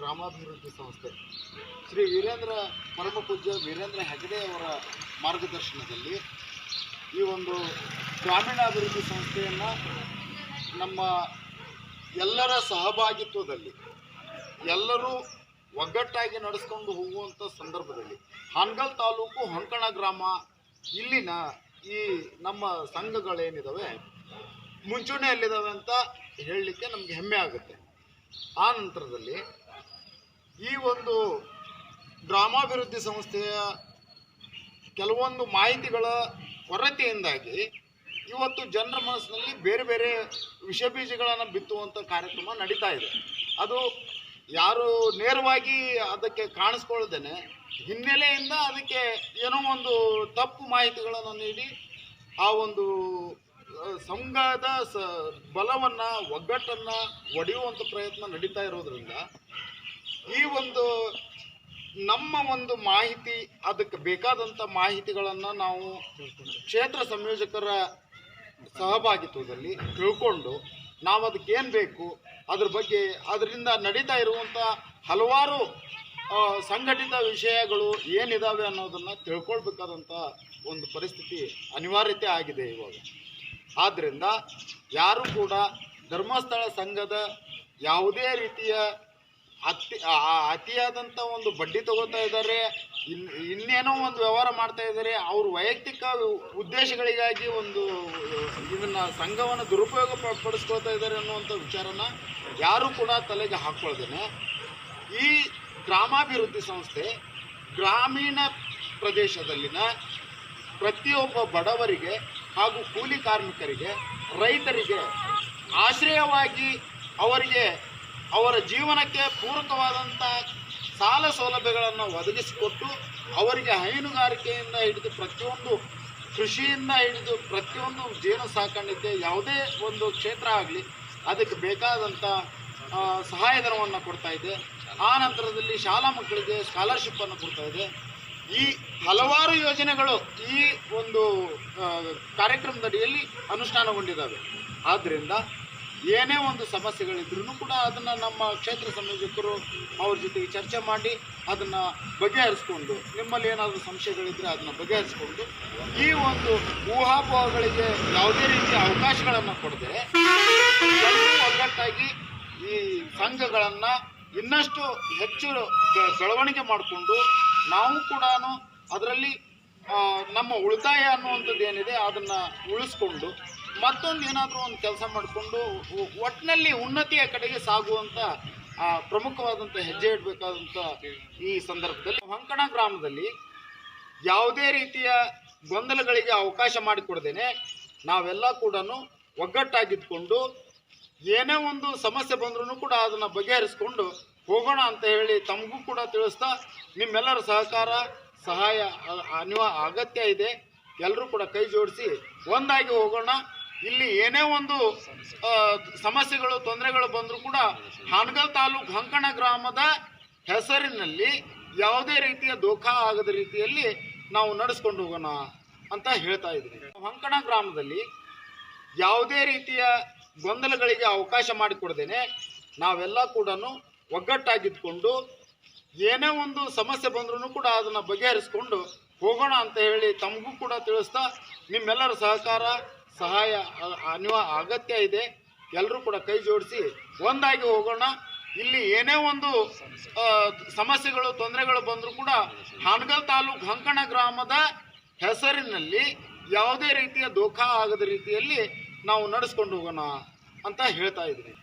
ಗ್ರಾಮಾಭಿವೃದ್ಧಿ ಸಂಸ್ಥೆ. ಶ್ರೀ ವೀರೇಂದ್ರ ಪರಮ ಪೂಜ್ಯ ವೀರೇಂದ್ರ ಹೆಗಡೆ ಅವರ ಮಾರ್ಗದರ್ಶನದಲ್ಲಿ ಈ ಒಂದು ಗ್ರಾಮೀಣಾಭಿವೃದ್ಧಿ ಸಂಸ್ಥೆಯನ್ನು ನಮ್ಮ ಎಲ್ಲರ ಸಹಭಾಗಿತ್ವದಲ್ಲಿ, ಎಲ್ಲರೂ ಒಗ್ಗಟ್ಟಾಗಿ ನಡೆಸ್ಕೊಂಡು ಹೋಗುವಂಥ ಸಂದರ್ಭದಲ್ಲಿ ಹಾನಗಲ್ ತಾಲೂಕು ಹೊಂಕಣ ಗ್ರಾಮ ಇಲ್ಲಿನ ಈ ನಮ್ಮ ಸಂಘಗಳೇನಿದ್ದಾವೆ ಮುಂಚೂಣಿಯಲ್ಲಿದ್ದಾವೆ ಅಂತ ಹೇಳಲಿಕ್ಕೆ ನಮಗೆ ಹೆಮ್ಮೆ ಆಗುತ್ತೆ. ಆ ನಂತರದಲ್ಲಿ ಈ ಒಂದು ಗ್ರಾಮಾಭಿವೃದ್ಧಿ ಸಂಸ್ಥೆಯ ಕೆಲವೊಂದು ಮಾಹಿತಿಗಳ ಕೊರತೆಯಿಂದಾಗಿ ಇವತ್ತು ಜನರ ಮನಸ್ಸಿನಲ್ಲಿ ಬೇರೆ ಬೇರೆ ವಿಷ ಬೀಜಗಳನ್ನು ಬಿತ್ತುವಂಥ ಕಾರ್ಯಕ್ರಮ ನಡೀತಾ ಇದೆ. ಅದು ಯಾರು ನೇರವಾಗಿ ಅದಕ್ಕೆ ಕಾಣಿಸ್ಕೊಳ್ದೇನೆ, ಹಿನ್ನೆಲೆಯಿಂದ ಅದಕ್ಕೆ ಏನೋ ಒಂದು ತಪ್ಪು ಮಾಹಿತಿಗಳನ್ನು ನೀಡಿ ಆ ಒಂದು ಸಂಘದ ಸ, ಬಲವನ್ನು, ಒಗ್ಗಟ್ಟನ್ನು ಒಡೆಯುವಂಥ ಪ್ರಯತ್ನ ನಡೀತಾ ಇರೋದ್ರಿಂದ ಈ ಒಂದು ನಮ್ಮ ಒಂದು ಮಾಹಿತಿ, ಅದಕ್ಕೆ ಬೇಕಾದಂಥ ಮಾಹಿತಿಗಳನ್ನು ನಾವು ಕ್ಷೇತ್ರ ಸಂಯೋಜಕರ ಸಹಭಾಗಿತ್ವದಲ್ಲಿ ತಿಳ್ಕೊಂಡು ನಾವು ಅದಕ್ಕೆ ಏನು ಬೇಕು, ಅದ್ರ ಬಗ್ಗೆ ಅದರಿಂದ ನಡೀತಾ ಇರುವಂಥ ಹಲವಾರು ಸಂಘಟಿತ ವಿಷಯಗಳು ಏನಿದಾವೆ ಅನ್ನೋದನ್ನು ತಿಳ್ಕೊಳ್ಬೇಕಾದಂಥ ಒಂದು ಪರಿಸ್ಥಿತಿ ಅನಿವಾರ್ಯತೆ ಆಗಿದೆ ಇವಾಗ. ಆದ್ದರಿಂದ ಯಾರು ಕೂಡ ಧರ್ಮಸ್ಥಳ ಸಂಘದ ಯಾವುದೇ ರೀತಿಯ ಅತಿ ಅತಿಯಾದಂಥ ಒಂದು ಬಡ್ಡಿ ತಗೋತಾ ಇದ್ದಾರೆ. ಇನ್, ಇನ್ನೇನೋ ಒಂದು ವ್ಯವಹಾರ ಮಾಡ್ತಾ ಇದ್ದಾರೆ. ಅವ್ರ ವೈಯಕ್ತಿಕ ಉದ್ದೇಶಗಳಿಗಾಗಿ ಒಂದು, ಇದನ್ನ ಸಂಘವನ್ನು ದುರುಪಯೋಗ ಪಡಿಸ್ಕೊಳ್ತಾ ಇದ್ದಾರೆ ಅನ್ನುವಂಥ ವಿಚಾರನ ಯಾರು ಕೂಡ ತಲೆಗೆ ಹಾಕ್ಕೊಳ್ದೇನೆ ಈ ಗ್ರಾಮಾಭಿವೃದ್ಧಿ ಸಂಸ್ಥೆ ಗ್ರಾಮೀಣ ಪ್ರದೇಶದಲ್ಲಿನ ಪ್ರತಿಯೊಬ್ಬ ಬಡವರಿಗೆ ಹಾಗೂ ಕೂಲಿ ಕಾರ್ಮಿಕರಿಗೆ ರೈತರಿಗೆ ಆಶ್ರಯವಾಗಿ ಅವರಿಗೆ ಅವರ ಜೀವನಕ್ಕೆ ಪೂರಕವಾದಂಥ ಸಾಲ ಸೌಲಭ್ಯಗಳನ್ನು ಒದಗಿಸಿಕೊಟ್ಟು ಅವರಿಗೆ ಹೈನುಗಾರಿಕೆಯಿಂದ ಹಿಡಿದು ಪ್ರತಿಯೊಂದು ಕೃಷಿಯಿಂದ ಹಿಡಿದು ಪ್ರತಿಯೊಂದು ಜೇನು ಸಾಕಾಣಿಕೆ ಯಾವುದೇ ಒಂದು ಕ್ಷೇತ್ರ ಆಗಲಿ, ಅದಕ್ಕೆ ಬೇಕಾದಂಥ ಸಹಾಯಧನವನ್ನು ಕೊಡ್ತಾ ಇದೆ. ಆ ನಂತರದಲ್ಲಿ ಶಾಲಾ ಮಕ್ಕಳಿಗೆ ಸ್ಕಾಲರ್ಶಿಪ್ಪನ್ನು ಕೊಡ್ತಾ ಇದೆ. ಈ ಹಲವಾರು ಯೋಜನೆಗಳು ಈ ಒಂದು ಕಾರ್ಯಕ್ರಮದಡಿಯಲ್ಲಿ ಅನುಷ್ಠಾನಗೊಂಡಿದ್ದಾವೆ. ಆದ್ದರಿಂದ ಏನೇ ಒಂದು ಸಮಸ್ಯೆಗಳಿದ್ರೂ ಕೂಡ ಅದನ್ನು ನಮ್ಮ ಕ್ಷೇತ್ರ ಸಂಯೋಜಕರು ಅವ್ರ ಜೊತೆಗೆ ಚರ್ಚೆ ಮಾಡಿ ಅದನ್ನು ಬಗೆಹರಿಸ್ಕೊಂಡು, ನಿಮ್ಮಲ್ಲಿ ಏನಾದರೂ ಸಂಶಯಗಳಿದ್ದರೆ ಅದನ್ನು ಬಗೆಹರಿಸ್ಕೊಂಡು, ಈ ಒಂದು ಊಹಾಪೋಹಗಳಿಗೆ ಯಾವುದೇ ರೀತಿಯ ಅವಕಾಶಗಳನ್ನು ಕೊಡದೆ ಒಗ್ಗಟ್ಟಾಗಿ ಈ ಸಂಘಗಳನ್ನು ಇನ್ನಷ್ಟು ಹೆಚ್ಚು ಬೆಳವಣಿಗೆ ಮಾಡಿಕೊಂಡು ನಾವು ಕೂಡ ಅದರಲ್ಲಿ ನಮ್ಮ ಉಳಿತಾಯ ಅನ್ನುವಂಥದ್ದು ಏನಿದೆ ಅದನ್ನು ಉಳಿಸ್ಕೊಂಡು ಮತ್ತೊಂದು ಏನಾದರೂ ಒಂದು ಕೆಲಸ ಮಾಡಿಕೊಂಡು ಒಟ್ಟಿನಲ್ಲಿ ಉನ್ನತಿಯ ಕಡೆಗೆ ಸಾಗುವಂಥ ಪ್ರಮುಖವಾದಂಥ ಹೆಜ್ಜೆ ಇಡಬೇಕಾದಂಥ ಈ ಸಂದರ್ಭದಲ್ಲಿ ಹೊಂಕಣ ಗ್ರಾಮದಲ್ಲಿ ಯಾವುದೇ ರೀತಿಯ ಗೊಂದಲಗಳಿಗೆ ಅವಕಾಶ ಮಾಡಿಕೊಡ್ದೇನೆ ನಾವೆಲ್ಲ ಕೂಡ ಒಗ್ಗಟ್ಟಾಗಿದ್ದುಕೊಂಡು ಏನೇ ಒಂದು ಸಮಸ್ಯೆ ಬಂದರೂ ಕೂಡ ಅದನ್ನು ಬಗೆಹರಿಸ್ಕೊಂಡು ಹೋಗೋಣ ಅಂತ ಹೇಳಿ ತಮಗೂ ಕೂಡ ತಿಳಿಸ್ತಾ ನಿಮ್ಮೆಲ್ಲರ ಸಹಕಾರ, ಸಹಾಯ ಅನಿವಾ ಅಗತ್ಯ ಇದೆ. ಎಲ್ಲರೂ ಕೂಡ ಕೈ ಜೋಡಿಸಿ ಒಂದಾಗಿ ಹೋಗೋಣ. ಇಲ್ಲಿ ಏನೇ ಒಂದು ಸಮಸ್ಯೆಗಳು, ತೊಂದರೆಗಳು ಬಂದರೂ ಕೂಡ ಹಾನಗಲ್ ತಾಲೂಕು ಹಂಕಣ ಗ್ರಾಮದ ಹೆಸರಿನಲ್ಲಿ ಯಾವುದೇ ರೀತಿಯ ದೋಖಾ ಆಗದ ರೀತಿಯಲ್ಲಿ ನಾವು ನಡೆಸ್ಕೊಂಡು ಹೋಗೋಣ ಅಂತ ಹೇಳ್ತಾ ಇದ್ದೀವಿ. ಹಂಕಣ ಗ್ರಾಮದಲ್ಲಿ ಯಾವುದೇ ರೀತಿಯ ಗೊಂದಲಗಳಿಗೆ ಅವಕಾಶ ಮಾಡಿಕೊಡ್ದೇನೆ ನಾವೆಲ್ಲ ಕೂಡ ಒಗ್ಗಟ್ಟಾಗಿದ್ಕೊಂಡು ಏನೇ ಒಂದು ಸಮಸ್ಯೆ ಬಂದ್ರೂ ಕೂಡ ಅದನ್ನು ಬಗೆಹರಿಸ್ಕೊಂಡು ಹೋಗೋಣ ಅಂತ ಹೇಳಿ ತಮಗೂ ಕೂಡ ತಿಳಿಸ್ತಾ ನಿಮ್ಮೆಲ್ಲರ ಸಹಕಾರ ಸಹಾಯ ಅನಿವ ಅಗತ್ಯ ಇದೆ. ಎಲ್ಲರೂ ಕೂಡ ಕೈ ಜೋಡಿಸಿ ಒಂದಾಗಿ ಹೋಗೋಣ. ಇಲ್ಲಿ ಏನೇ ಒಂದು ಸಮಸ್ಯೆಗಳು, ತೊಂದರೆಗಳು ಬಂದರೂ ಕೂಡ ಹಾನಗಲ್ ತಾಲೂಕು ಹಂಕಣ ಗ್ರಾಮದ ಹೆಸರಿನಲ್ಲಿ ಯಾವುದೇ ರೀತಿಯ ದೋಖಾ ಆಗದ ರೀತಿಯಲ್ಲಿ ನಾವು ನಡೆಸ್ಕೊಂಡು ಹೋಗೋಣ ಅಂತ ಹೇಳ್ತಾ ಇದ್ವಿ